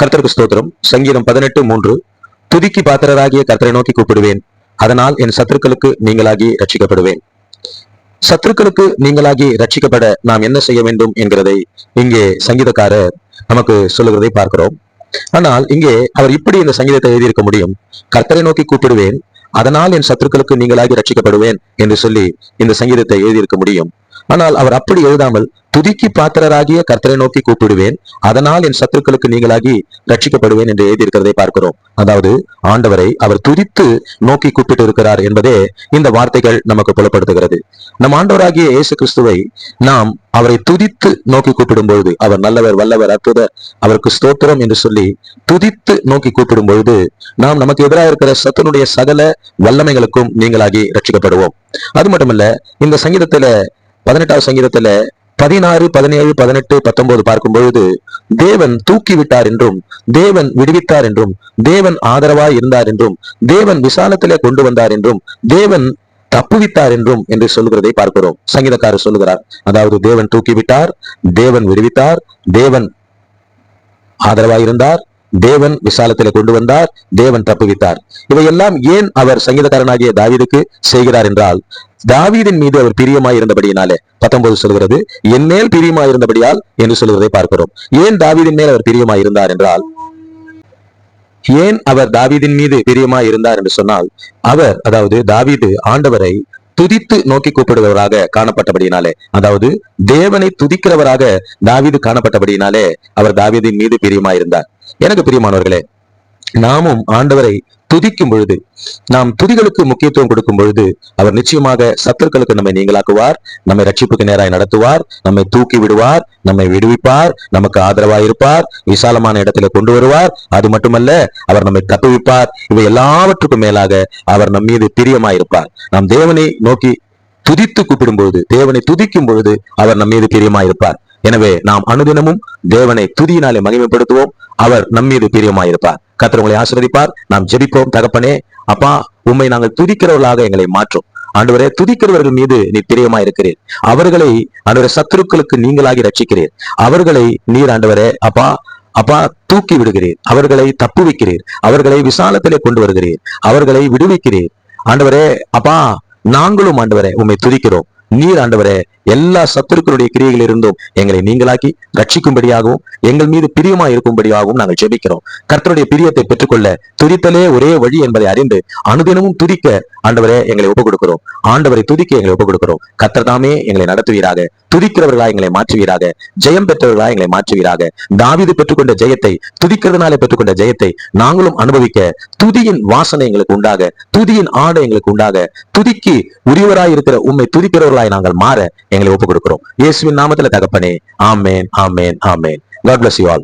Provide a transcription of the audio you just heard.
கர்த்தருக்கு ஸ்தோத்திரம். சங்கீதம் பதினெட்டு மூன்று. துதிக்கி பாத்திரராகிய கர்த்தரை நோக்கி கூப்பிடுவேன். அதனால் என் சத்துருக்களுக்கு நீங்களாகி ரட்சிக்கப்படுவேன் சத்துருக்களுக்கு நீங்களாகி ரட்சிக்கப்பட நாம் என்ன செய்ய வேண்டும் என்கிறதை இங்கே சங்கீதக்காரர் நமக்கு சொல்லுகிறதை பார்க்கிறோம். ஆனால் இங்கே அவர் இப்படி இந்த சங்கீதத்தை எழுதியிருக்க முடியும். கர்த்தரை நோக்கி கூப்பிடுவேன். அதனால் என் சத்துருக்களுக்கு நீங்களாகி ரட்சிக்கப்படுவேன் என்று சொல்லி இந்த சங்கீதத்தை எழுதியிருக்க முடியும். ஆனால் அவர் அப்படி எழுதாமல் துதிக்கு பாத்திரராகிய கர்த்தரை நோக்கி கூப்பிடுவேன். அதனால் என் சத்துருக்களுக்கு நீங்களாகி ரட்சிக்கப்படுவேன் என்று எழுதியிருக்கிறதை பார்க்கிறோம். அதாவது ஆண்டவரை அவர் துதித்து நோக்கி கூப்பிட்டு இருக்கிறார் என்பதே இந்த வார்த்தைகள் நமக்கு புலப்படுத்துகிறது. நம் ஆண்டவராகிய இயேசு கிறிஸ்துவை நாம் அவரை துதித்து நோக்கி கூப்பிடும் பொழுது அவர் நல்லவர் வல்லவர் அற்புத அவருக்கு ஸ்தோத்திரம் என்று சொல்லி துதித்து நோக்கி கூப்பிடும் பொழுது நாம் நமக்கு எதிராக இருக்கிற சத்துனுடைய சகல வல்லமைகளுக்கும் நீங்களாகி ரட்சிக்கப்படுவோம் அது மட்டுமல்ல இந்த சங்கீதத்துல பதினெட்டாவது சங்கீதத்துல பதினாறு பதினேழு பதினெட்டு பத்தொன்பது பார்க்கும் பொழுது தேவன் தூக்கி விட்டார் என்றும் தேவன் விடுவித்தார் என்றும் தேவன் ஆதரவாய் இருந்தார் என்றும் தேவன் விசாலத்திலே கொண்டு வந்தார் என்றும் தேவன் தப்புவித்தார் என்றும் என்று சொல்லுகிறதை பார்க்கிறோம். சங்கீதக்காரர் சொல்லுகிறார் அதாவது தேவன் தூக்கிவிட்டார் தேவன் விடுவித்தார் தேவன் ஆதரவாய் இருந்தார் தேவன் விசாலத்தில் கொண்டு வந்தார் தேவன் தப்புவித்தார். இவையெல்லாம் ஏன் அவர் சங்கீதக்காரனாகிய தாவீதுக்கு செய்கிறார் என்றால் தாவீதின் மீது அவர் பிரியமாய் இருந்தபடியினாலே பத்தொன்பது சொல்கிறது என் மேல் பிரியமாய் இருந்தபடியால் என்று சொல்கிறதை பார்க்கிறோம். ஏன் தாவீதின் மேல் அவர் பிரியமாய் இருந்தார் என்றால் ஏன் அவர் தாவீதின் மீது பிரியமாய் இருந்தார் என்று சொன்னால் அவர் அதாவது தாவீது ஆண்டவரை துதித்து நோக்கி கூப்பிடுபவராக காணப்பட்டபடியினாலே அதாவது தேவனை துதிக்கிறவராக தாவீது காணப்பட்டபடியினாலே அவர் தாவீதின் மீது பிரியமாயிருந்தார் எனக்கு பிரியமானவர்களே நாமும் ஆண்டவரை துதிக்கும் பொழுது நாம் துதிகளுக்கு முக்கியத்துவம் கொடுக்கும் பொழுது அவர் நிச்சயமாக சத்துருக்களுக்கு நம்மை நீங்களாக்குவார் நம்மை ரட்சிப்புக்கு நேராய் நடத்துவார் நம்மை தூக்கி விடுவார் நம்மை விடுவிப்பார் நமக்கு ஆதரவாய் இருப்பார் விசாலமான இடத்துல கொண்டு வருவார். அது மட்டுமல்ல அவர் நம்மை தப்புவிப்பார். இவை எல்லாவற்றுக்கும் மேலாக அவர் நம் மீது பிரியமாயிருப்பார். நாம் தேவனை நோக்கி துதித்து கூப்பிடும் பொழுது தேவனை துதிக்கும் பொழுது அவர் நம் மீது பிரியமாயிருப்பார். எனவே நாம் அனுதினமும் தேவனை துதியினாலே மகிமைப்படுத்துவோம். அவர் நம் மீது பிரியமாயிருப்பார். கர்த்தர் உங்களை ஆசீர்வதிப்பார். நாம் ஜெபிப்போம் தகப்பனே. அப்பா உம்மை நாங்கள் துதிக்கிறவர்களாக எங்களை மாற்றும். ஆண்டவரே துதிக்கிறவர்கள் மீது நீ பிரியமா இருக்கிறீர் அவர்களை ஆண்டவரை சத்துருக்களுக்கு நீங்களாகி ரட்சிக்கிறீர் அவர்களை நீர் ஆண்டவரே அப்பா அப்பா தூக்கி விடுகிறீர். அவர்களை தப்புவிக்கிறீர் அவர்களை விசாலத்திலே கொண்டு வருகிறீர். அவர்களை விடுவிக்கிறீர். ஆண்டவரே அப்பா நாங்களும் ஆண்டவரே உம்மை துதிக்கிறோம். நீர் ஆண்டவரே எல்லா சத்துருக்களுடைய கிரியைகள் இருந்தும் எங்களை நீங்களாக்கி ரட்சிக்கும்படியாகவும் எங்கள் மீது பிரியமா இருக்கும்படியாகவும் நாங்கள் ஜெபிக்கிறோம். கர்த்தருடைய பிரியத்தை பெற்றுக்கொள்ள துதித்தலே ஒரே வழி என்பதை அறிந்து அனுதினமும் துதிக்க ஆண்டவரே எங்களை ஒப்புக் கொடுக்கிறோம் ஆண்டவரை துதிக்க எங்களை ஒப்புக் கொடுக்கிறோம் கர்த்தர் தாமே எங்களை நடத்துவீராக. துதிக்கிறவர்களா எங்களை மாற்றுவீராக. ஜெயம் பெற்றவர்களா எங்களை மாற்றுவீராக. தாவிது பெற்றுக்கொண்ட ஜெயத்தை துதிக்கிறதுனாலே பெற்றுக்கொண்ட ஜெயத்தை நாங்களும் அனுபவிக்க துதியின் வாசனை எங்களுக்கு உண்டாக துதியின் ஆடை எங்களுக்கு உண்டாக துதிக்கு உரியவராய் இருக்கிற உண்மை துதிக்கிறவர்களாய் நாங்கள் மாற எங்களை ஒப்புக் கொடுக்கிறோம் இயேசுவின் நாமத்துல தகப்பனே ஆமேன் ஆமேன் ஆமேன். God bless you all.